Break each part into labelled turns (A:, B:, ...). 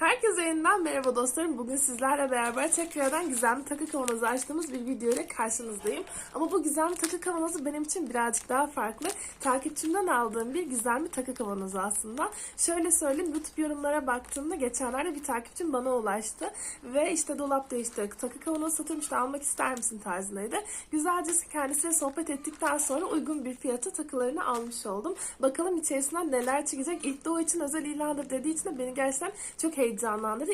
A: Herkese yeniden merhaba dostlarım. Bugün sizlerle beraber tekrardan gizemli takı kavanozu açtığımız bir video ile karşınızdayım. Ama bu gizemli takı kavanozu benim için birazcık daha farklı. Takipçimden aldığım bir gizemli takı kavanozu aslında. Şöyle söyleyeyim, YouTube yorumlara baktığımda geçenlerde bir takipçim bana ulaştı. Ve işte dolapta işte takı kavanozu satılmış da almak ister misin tarzındaydı. Güzelce kendisiyle sohbet ettikten sonra uygun bir fiyata takılarını almış oldum. Bakalım içerisinden neler çıkacak. İlk de o için özel ilandır dediği için de beni gerçekten çok heyecanlandırdı.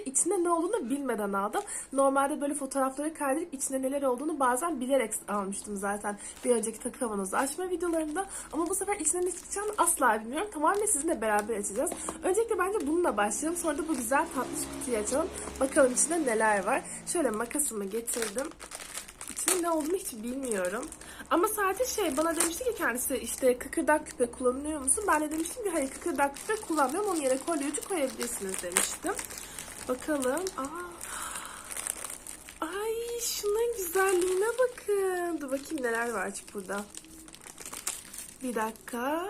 A: İçinde ne olduğunu bilmeden aldım. Normalde böyle fotoğrafları kaydedip içinde neler olduğunu bazen bilerek almıştım zaten bir önceki takı kavanozu açma videolarında. Ama bu sefer içinden ne çıkacağını asla bilmiyorum. Tamamen sizinle beraber açacağız. Öncelikle bence bununla başlayalım. Sonra da bu güzel tatlış kutuyu açalım. Bakalım içinde neler var. Şöyle makasımı getirdim. İçinde ne olduğunu hiç bilmiyorum. Ama sadece şey bana demişti ki kendisi işte kıkırdak küpe kullanıyor musun? Ben de demiştim ki hayır kıkırdak küpe kullanmıyorum. Onun yerine kolye ucu koyabilirsiniz demiştim. Bakalım. Aa. Ay şunun güzelliğine bakın. Dur bakayım neler var burada. Bir dakika.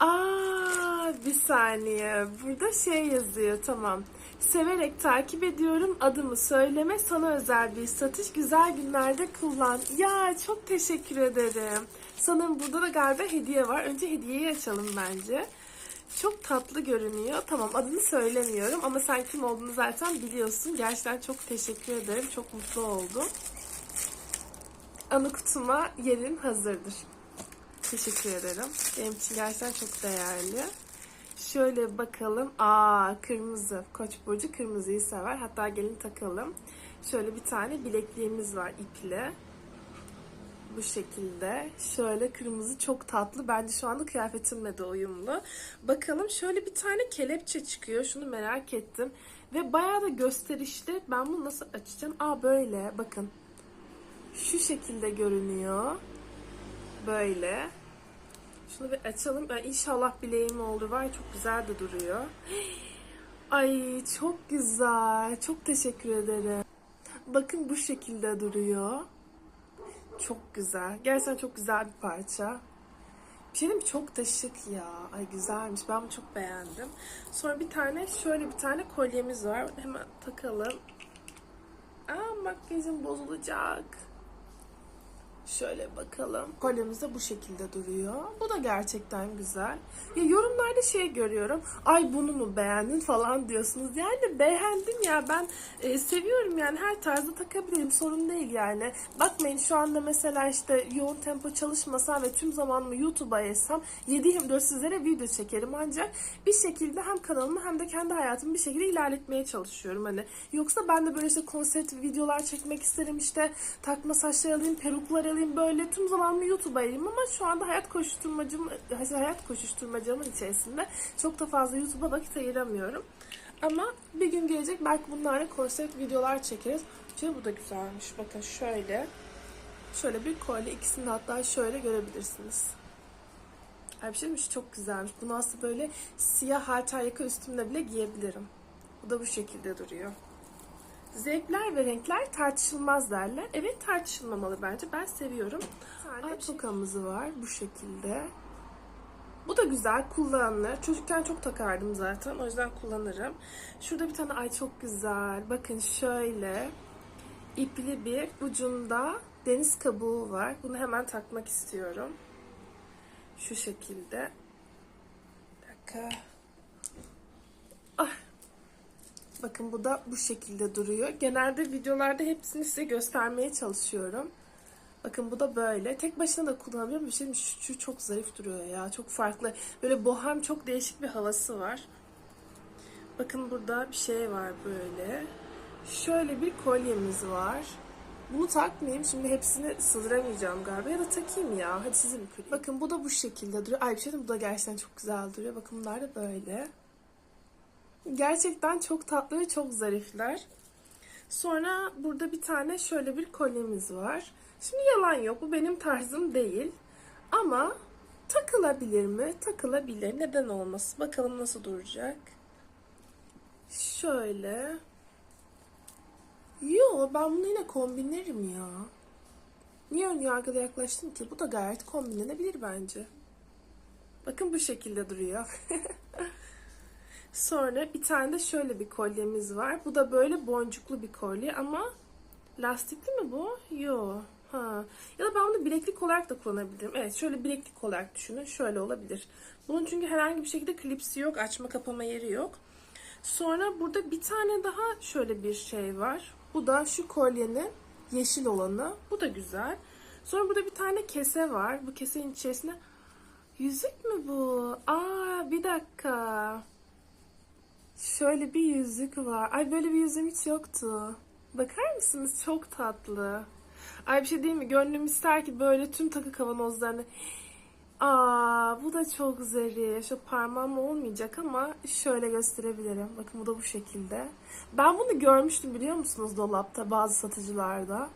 A: Aa, bir saniye. Burada şey yazıyor. Tamam. Severek takip ediyorum. Adımı söyleme. Sana özel bir satış. Güzel günlerde kullan. Ya çok teşekkür ederim. Sanırım burada da galiba hediye var. Önce hediyeyi açalım bence. Çok tatlı görünüyor. Tamam adını söylemiyorum ama sen kim olduğunu zaten biliyorsun. Gerçekten çok teşekkür ederim. Çok mutlu oldum. Anı kutuma yerin hazırdır. Teşekkür ederim. Benim için gerçekten çok değerli. Şöyle bakalım. Aa kırmızı. Koç burcu kırmızıyı sever. Hatta gelin takalım. Şöyle bir tane bilekliğimiz var iple. Bu şekilde. Şöyle kırmızı çok tatlı. Bence şu anda kıyafetimle de uyumlu. Bakalım şöyle bir tane kelepçe çıkıyor. Şunu merak ettim. Ve bayağı da gösterişli. Ben bunu nasıl açacağım? Aa böyle. Bakın. Şu şekilde görünüyor. Böyle. Şunu bir açalım. Ben inşallah bileğim oldu. Var çok güzel de duruyor. Ay çok güzel. Çok teşekkür ederim. Bakın bu şekilde duruyor. Çok güzel. Gerçekten çok güzel bir parça. Bir şey? Çok da şık ya. Ay güzelmiş. Ben bunu çok beğendim. Sonra bir tane şöyle bir tane kolyemiz var. Hemen takalım. Aa makyajım bozulacak. Şöyle bakalım. Kolyemiz de bu şekilde duruyor. Bu da gerçekten güzel. Ya yorumlarda şey görüyorum. Ay bunu mu beğendin falan diyorsunuz. Yani beğendim ya. Ben e, seviyorum yani her tarzda takabilirim. Sorun değil yani. Bakmayın şu anda mesela işte yoğun tempo çalışmasam ve tüm zamanımı YouTube'a ayırsam 7-24 sizlere video çekerim. Ancak bir şekilde hem kanalımı hem de kendi hayatımı bir şekilde ilerletmeye çalışıyorum. Hani yoksa ben de böyle işte konsept videolar çekmek isterim. işte takma saçlar alayım, peruklar böyle tüm zamanımı YouTube'a ayırayım ama şu anda hayat koşuşturmacım hayat koşuşturmacamın içerisinde çok da fazla YouTube'a vakit ayıramıyorum. Ama bir gün gelecek belki bunlarla konsept videolar çekeriz. Şöyle bu da güzelmiş. Bakın şöyle. Şöyle bir kolye. ikisini hatta şöyle görebilirsiniz. Ay bir şey mi? Şu çok güzelmiş. Bunu aslında böyle siyah halter yaka üstümde bile giyebilirim. Bu da bu şekilde duruyor. Zevkler ve renkler tartışılmaz derler. Evet tartışılmamalı bence. Ben seviyorum. Ay tokamızı var bu şekilde. Bu da güzel, kullanılır. Çocukken çok takardım zaten. O yüzden kullanırım. Şurada bir tane ay çok güzel. Bakın şöyle ipli bir ucunda deniz kabuğu var. Bunu hemen takmak istiyorum. Şu şekilde. Bir dakika. Bakın bu da bu şekilde duruyor. Genelde videolarda hepsini size göstermeye çalışıyorum. Bakın bu da böyle. Tek başına da kullanabiliyorum. Bir şey şu, şu çok zarif duruyor ya. Çok farklı. Böyle bohem çok değişik bir havası var. Bakın burada bir şey var böyle. Şöyle bir kolyemiz var. Bunu takmayayım. Şimdi hepsini sığdıramayacağım galiba. Ya da takayım ya. Hadi sizi mi kırayım? Bakın bu da bu şekilde duruyor. Ay bir şey diyeyim, bu da gerçekten çok güzel duruyor. Bakın bunlar da böyle. Gerçekten çok tatlı ve çok zarifler. Sonra burada bir tane şöyle bir kolyemiz var. Şimdi yalan yok bu benim tarzım değil. Ama takılabilir mi? Takılabilir. Neden olmasın? Bakalım nasıl duracak. Şöyle. Yo ben bunu yine kombinlerim ya. Niye ön yargıda yaklaştım ki? Bu da gayet kombinlenebilir bence. Bakın bu şekilde duruyor. Sonra bir tane de şöyle bir kolyemiz var. Bu da böyle boncuklu bir kolye ama lastikli mi bu? Yo. Ha. Ya da ben bunu bileklik olarak da kullanabilirim. Evet şöyle bileklik olarak düşünün. Şöyle olabilir. Bunun çünkü herhangi bir şekilde klipsi yok. Açma kapama yeri yok. Sonra burada bir tane daha şöyle bir şey var. Bu da şu kolyenin yeşil olanı. Bu da güzel. Sonra burada bir tane kese var. Bu kesenin içerisinde yüzük mü bu? Aa bir dakika. Şöyle bir yüzük var. Ay böyle bir yüzüğüm hiç yoktu. Bakar mısınız? Çok tatlı. Ay bir şey değil mi? Gönlüm ister ki böyle tüm takı kavanozlarını... Aa bu da çok zarif. Şu parmağım olmayacak ama şöyle gösterebilirim. Bakın bu da bu şekilde. Ben bunu görmüştüm biliyor musunuz dolapta bazı satıcılarda.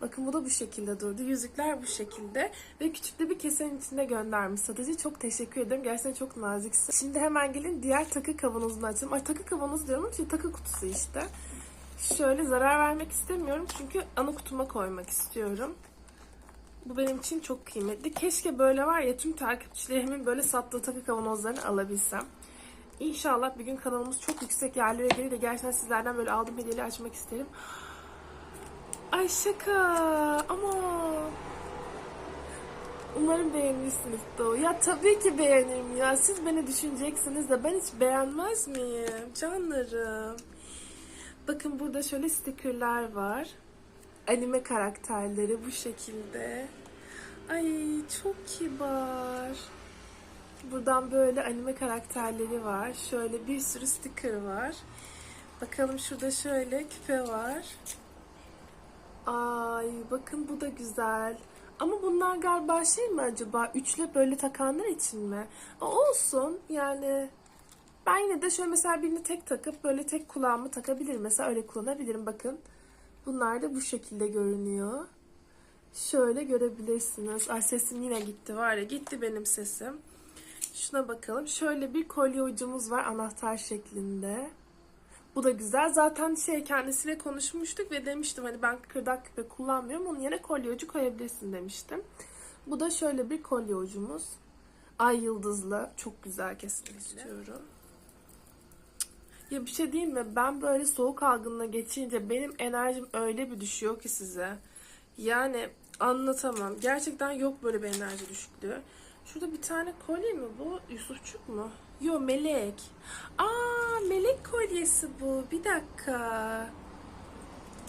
A: Bakın bu da bu şekilde durdu. Yüzükler bu şekilde. Ve küçük de bir kesenin içinde göndermiş satıcı. Çok teşekkür ederim. Gerçekten çok naziksin. Şimdi hemen gelin diğer takı kavanozunu açalım. Ay takı kavanoz diyorum ama şey, takı kutusu işte. Şöyle zarar vermek istemiyorum. Çünkü ana kutuma koymak istiyorum. Bu benim için çok kıymetli. Keşke böyle var ya tüm takipçilerimin böyle sattığı takı kavanozlarını alabilsem. İnşallah bir gün kanalımız çok yüksek yerlere gelir de gerçekten sizlerden böyle aldığım hediyeleri açmak isterim. Ay şaka ama umarım beğenirsiniz Doğu. Ya tabii ki beğenirim ya. Siz beni düşüneceksiniz de ben hiç beğenmez miyim? Canlarım. Bakın burada şöyle stickerlar var. Anime karakterleri bu şekilde. Ay çok kibar. Buradan böyle anime karakterleri var. Şöyle bir sürü sticker var. Bakalım şurada şöyle küpe var. Ay bakın bu da güzel. Ama bunlar galiba şey mi acaba? Üçle böyle takanlar için mi? Aa, olsun yani. Ben yine de şöyle mesela birini tek takıp böyle tek kulağımı takabilirim. Mesela öyle kullanabilirim bakın. Bunlar da bu şekilde görünüyor. Şöyle görebilirsiniz. Ay sesim yine gitti var ya gitti benim sesim. Şuna bakalım. Şöyle bir kolye ucumuz var anahtar şeklinde. Bu da güzel. Zaten şey kendisiyle konuşmuştuk ve demiştim hani ben kırdak küpe kullanmıyorum. Onun yerine kolye ucu koyabilirsin demiştim. Bu da şöyle bir kolye ucumuz. Ay yıldızlı. Çok güzel kesinlikle. istiyorum. Ya bir şey diyeyim mi? Ben böyle soğuk algınına geçince benim enerjim öyle bir düşüyor ki size. Yani anlatamam. Gerçekten yok böyle bir enerji düşüklüğü. Şurada bir tane kolye mi bu? Yusufçuk mu? Yo melek. Aa kolyesi bu. Bir dakika.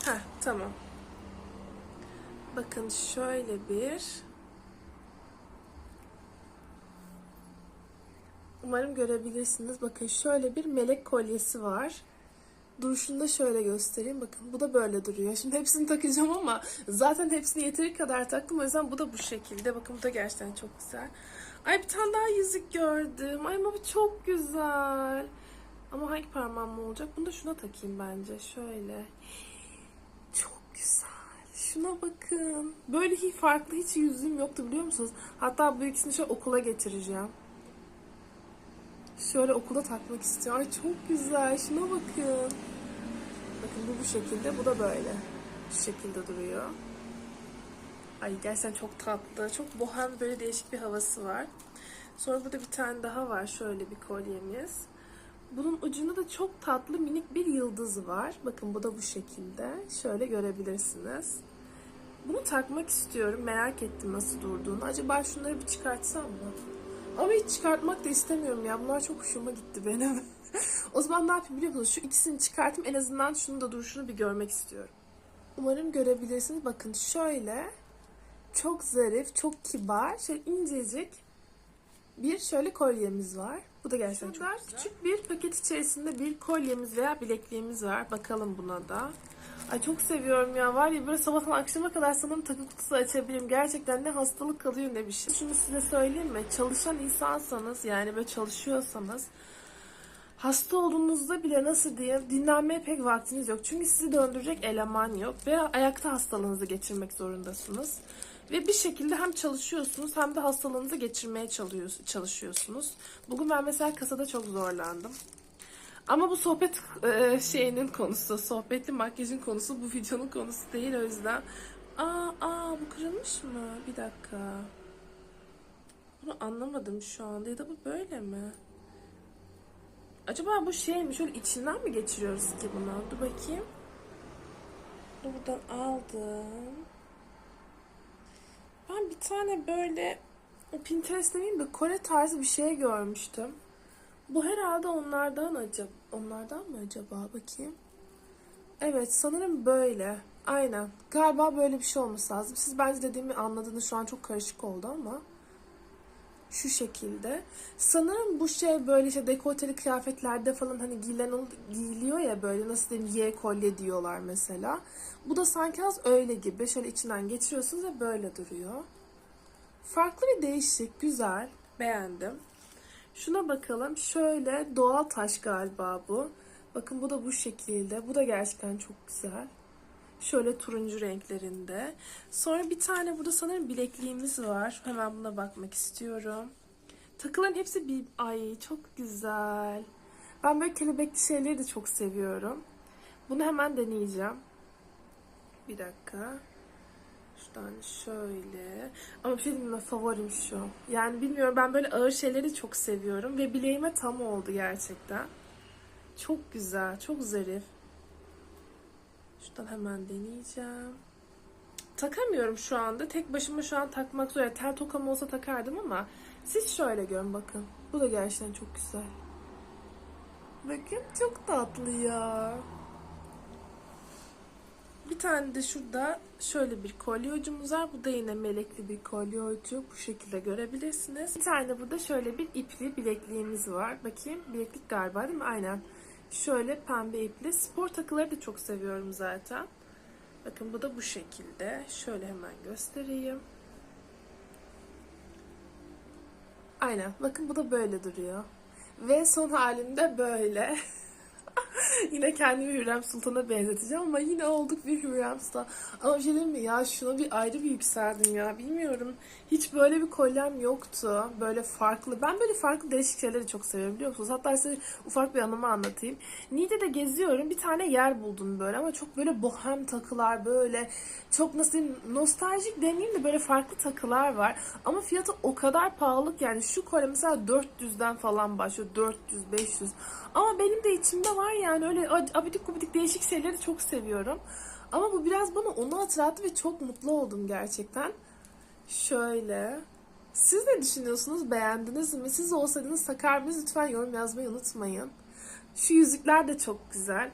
A: Heh tamam. Bakın şöyle bir. Umarım görebilirsiniz. Bakın şöyle bir melek kolyesi var. Duruşunu da şöyle göstereyim. Bakın bu da böyle duruyor. Şimdi hepsini takacağım ama zaten hepsini yeteri kadar taktım. O yüzden bu da bu şekilde. Bakın bu da gerçekten çok güzel. Ay bir tane daha yüzük gördüm. Ay ama bu çok güzel. Ama hangi parmağım olacak? Bunu da şuna takayım bence. Şöyle. Çok güzel. Şuna bakın. Böyle hiç farklı hiç yüzüğüm yoktu biliyor musunuz? Hatta bu ikisini şöyle okula getireceğim. Şöyle okulda takmak istiyorum. Ay çok güzel. Şuna bakın. Bakın bu bu şekilde. Bu da böyle. Şu şekilde duruyor. Ay gerçekten çok tatlı. Çok bohem böyle değişik bir havası var. Sonra burada bir tane daha var. Şöyle bir kolyemiz. Bunun ucunda da çok tatlı minik bir yıldız var. Bakın bu da bu şekilde. Şöyle görebilirsiniz. Bunu takmak istiyorum. Merak ettim nasıl durduğunu. Acaba şunları bir çıkartsam mı? Ama hiç çıkartmak da istemiyorum ya. Bunlar çok hoşuma gitti benim. o zaman ne yapayım biliyor musunuz? Şu ikisini çıkartayım. En azından şunu da duruşunu bir görmek istiyorum. Umarım görebilirsiniz. Bakın şöyle. Çok zarif, çok kibar, şöyle incecik bir şöyle kolyemiz var. Bu da gerçekten çok güzel. Küçük bir paket içerisinde bir kolyemiz veya bilekliğimiz var. Bakalım buna da. Ay çok seviyorum ya. Var ya böyle sabahtan akşama kadar sanırım takı kutusu açabilirim. Gerçekten ne hastalık kalıyor ne bir şey. Şunu size söyleyeyim mi? Çalışan insansanız yani böyle çalışıyorsanız hasta olduğunuzda bile nasıl diyeyim dinlenmeye pek vaktiniz yok. Çünkü sizi döndürecek eleman yok ve ayakta hastalığınızı geçirmek zorundasınız. Ve bir şekilde hem çalışıyorsunuz hem de hastalığınızı geçirmeye çalışıyorsunuz. Bugün ben mesela kasada çok zorlandım. Ama bu sohbet e, şeyinin konusu, sohbetli makyajın konusu bu videonun konusu değil o yüzden. Aa, aa bu kırılmış mı? Bir dakika. Bunu anlamadım şu anda ya da bu böyle mi? Acaba bu şey mi? Şöyle içinden mi geçiriyoruz ki bunu? Dur bakayım. Buradan aldım. Ben bir tane böyle Pinterest demeyeyim de Kore tarzı bir şey görmüştüm. Bu herhalde onlardan acaba. Onlardan mı acaba? Bakayım. Evet sanırım böyle. Aynen. Galiba böyle bir şey olması lazım. Siz bence dediğimi anladınız. Şu an çok karışık oldu ama. Şu şekilde. Sanırım bu şey böyle işte dekolteli kıyafetlerde falan hani giyilen giyiliyor ya böyle nasıl diyeyim Y kolye diyorlar mesela. Bu da sanki az öyle gibi. Şöyle içinden geçiriyorsunuz ve böyle duruyor. Farklı bir değişik, güzel. Beğendim. Şuna bakalım. Şöyle doğal taş galiba bu. Bakın bu da bu şekilde. Bu da gerçekten çok güzel. Şöyle turuncu renklerinde. Sonra bir tane burada sanırım bilekliğimiz var. Hemen buna bakmak istiyorum. Takıların hepsi bir... Ay çok güzel. Ben böyle kelebekli şeyleri de çok seviyorum. Bunu hemen deneyeceğim. Bir dakika. Şuradan şöyle. Ama bir şey mi? Favorim şu. Yani bilmiyorum ben böyle ağır şeyleri çok seviyorum. Ve bileğime tam oldu gerçekten. Çok güzel. Çok zarif. Şuradan hemen deneyeceğim. Takamıyorum şu anda. Tek başıma şu an takmak zor. Yani tel tokam olsa takardım ama siz şöyle görün bakın. Bu da gerçekten çok güzel. Bakın çok tatlı ya. Bir tane de şurada şöyle bir kolye ucumuz var. Bu da yine melekli bir kolye ucu. Bu şekilde görebilirsiniz. Bir tane burada şöyle bir ipli bilekliğimiz var. Bakayım bileklik galiba değil mi? Aynen. Şöyle pembe ipli. Spor takıları da çok seviyorum zaten. Bakın bu da bu şekilde. Şöyle hemen göstereyim. Aynen. Bakın bu da böyle duruyor. Ve son halinde böyle. yine kendimi Hürrem Sultan'a benzeteceğim ama yine olduk bir Hürrem Sultan. Ama bir şey mi ya şuna bir ayrı bir yükseldim ya bilmiyorum. Hiç böyle bir kolyem yoktu. Böyle farklı. Ben böyle farklı değişik şeyleri çok seviyorum biliyor musunuz? Hatta size ufak bir anımı anlatayım. Niğde'de geziyorum bir tane yer buldum böyle ama çok böyle bohem takılar böyle çok nasıl diyeyim nostaljik demeyeyim de böyle farklı takılar var. Ama fiyatı o kadar pahalı yani şu kolye mesela 400'den falan başlıyor. 400, 500. Ama benim de içimde var yani öyle abidik gubidik değişik şeyleri çok seviyorum. Ama bu biraz bana onu hatırlattı ve çok mutlu oldum gerçekten. Şöyle. Siz ne düşünüyorsunuz? Beğendiniz mi? Siz olsaydınız takar mısınız? Lütfen yorum yazmayı unutmayın. Şu yüzükler de çok güzel.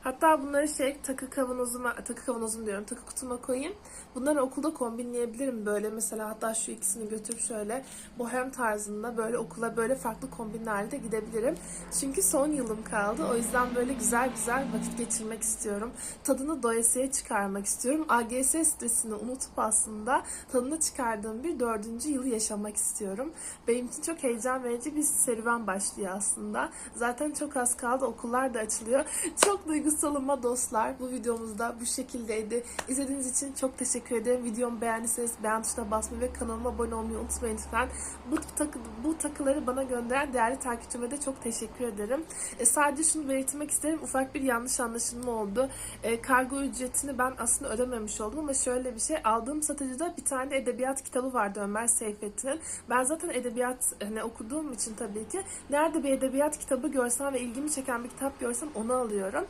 A: Hatta bunları şey takı kavanozuma, takı kavanozum diyorum, takı kutuma koyayım. Bunları okulda kombinleyebilirim böyle mesela hatta şu ikisini götürüp şöyle bohem tarzında böyle okula böyle farklı kombinlerle de gidebilirim. Çünkü son yılım kaldı. O yüzden böyle güzel güzel vakit geçirmek istiyorum. Tadını doyasıya çıkarmak istiyorum. AGS stresini unutup aslında tadını çıkardığım bir dördüncü yılı yaşamak istiyorum. Benim için çok heyecan verici bir serüven başlıyor aslında. Zaten çok az kaldı. Okullar da açılıyor. Çok duygusalıma dostlar. Bu videomuzda bu şekildeydi. İzlediğiniz için çok teşekkür ederim. Videomu beğendiyseniz beğen tuşuna basmayı ve kanalıma abone olmayı unutmayın lütfen. Bu, takı, bu takıları bana gönderen değerli takipçime de çok teşekkür ederim. E, sadece şunu belirtmek isterim. Ufak bir yanlış anlaşılma oldu. E, kargo ücretini ben aslında ödememiş oldum ama şöyle bir şey. Aldığım satıcıda bir tane edebiyat kitabı vardı Ömer Seyfettin'in. Ben zaten edebiyat hani okuduğum için tabii ki nerede bir edebiyat kitabı görsem ve ilgimi çeken bir kitap görsem onu alıyorum.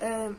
A: Ee,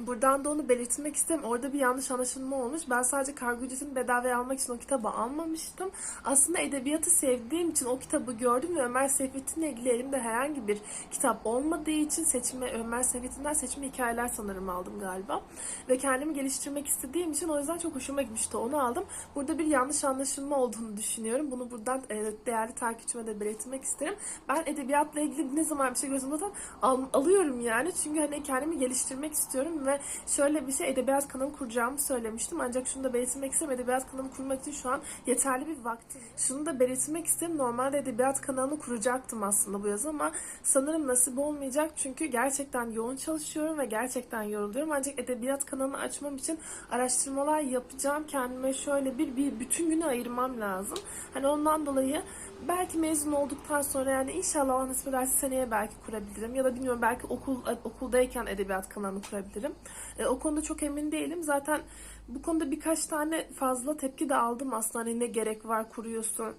A: Buradan da onu belirtmek isterim. Orada bir yanlış anlaşılma olmuş. Ben sadece kargo ücretini bedavaya almak için o kitabı almamıştım. Aslında edebiyatı sevdiğim için o kitabı gördüm ve Ömer Seyfettin'le ilgili elimde herhangi bir kitap olmadığı için seçme Ömer Seyfettin'den seçme hikayeler sanırım aldım galiba. Ve kendimi geliştirmek istediğim için o yüzden çok hoşuma gitmişti. Onu aldım. Burada bir yanlış anlaşılma olduğunu düşünüyorum. Bunu buradan e, değerli takipçime de belirtmek isterim. Ben edebiyatla ilgili ne zaman bir şey zaten al, alıyorum yani. Çünkü hani kendimi geliştirmek istiyorum ve şöyle bir şey edebiyat kanalı kuracağımı söylemiştim. Ancak şunu da belirtmek isterim. Edebiyat kanalı kurmak için şu an yeterli bir vaktim. Şunu da belirtmek isterim. Normalde edebiyat kanalını kuracaktım aslında bu yaz ama sanırım nasip olmayacak. Çünkü gerçekten yoğun çalışıyorum ve gerçekten yoruluyorum. Ancak edebiyat kanalını açmam için araştırmalar yapacağım. Kendime şöyle bir, bir bütün günü ayırmam lazım. Hani ondan dolayı belki mezun olduktan sonra yani inşallah Allah nasip ederse seneye belki kurabilirim. Ya da bilmiyorum belki okul okuldayken edebiyat kanalını kurabilirim. E, o konuda çok emin değilim. Zaten bu konuda birkaç tane fazla tepki de aldım aslında. Hani ne gerek var kuruyorsun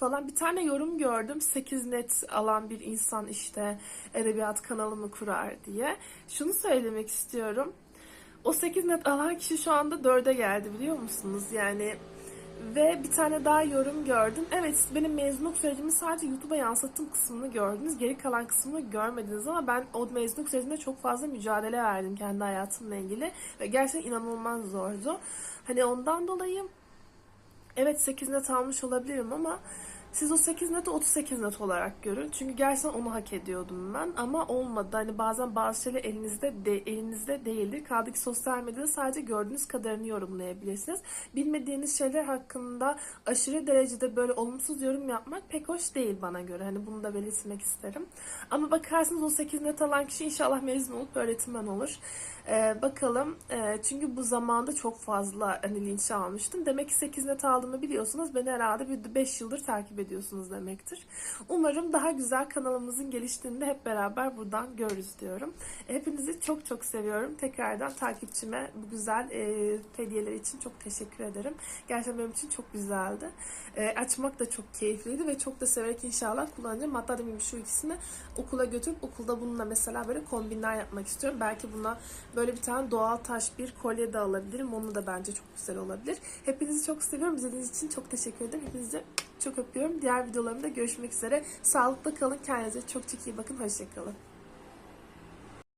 A: falan bir tane yorum gördüm. 8 net alan bir insan işte edebiyat kanalımı kurar diye. Şunu söylemek istiyorum. O 8 net alan kişi şu anda 4'e geldi biliyor musunuz? Yani ve bir tane daha yorum gördüm. Evet siz benim mezunluk sürecimi sadece YouTube'a yansıttığım kısmını gördünüz. Geri kalan kısmını görmediniz ama ben o mezunluk sürecinde çok fazla mücadele verdim kendi hayatımla ilgili. Ve gerçekten inanılmaz zordu. Hani ondan dolayı evet 8 net almış olabilirim ama siz o 8 neti 38 net olarak görün. Çünkü gerçekten onu hak ediyordum ben ama olmadı. Hani bazen bazı şeyler elinizde de, elinizde değildir. Kaldı ki sosyal medyada sadece gördüğünüz kadarını yorumlayabilirsiniz. Bilmediğiniz şeyler hakkında aşırı derecede böyle olumsuz yorum yapmak pek hoş değil bana göre. Hani bunu da belirtmek isterim. Ama bakarsınız o 8 net alan kişi inşallah mezun olup öğretmen olur. Ee, bakalım. Ee, çünkü bu zamanda çok fazla hani linç almıştım. Demek ki 8 net aldığımı biliyorsunuz. Beni herhalde bir 5 yıldır takip ediyorsunuz demektir. Umarım daha güzel kanalımızın geliştiğinde hep beraber buradan görürüz diyorum. Hepinizi çok çok seviyorum. Tekrardan takipçime bu güzel e, hediyeler için çok teşekkür ederim. Gerçekten benim için çok güzeldi. E, açmak da çok keyifliydi ve çok da severek inşallah kullanacağım. Hatta dediğim şu ikisini okula götürüp okulda bununla mesela böyle kombinler yapmak istiyorum. Belki buna böyle bir tane doğal taş bir kolye de alabilirim. Onu da bence çok güzel olabilir. Hepinizi çok seviyorum. İzlediğiniz için çok teşekkür ederim. Hepinizi çok öpüyorum. Diğer videolarımda görüşmek üzere. Sağlıklı kalın. Kendinize çok çok iyi bakın. Hoşçakalın.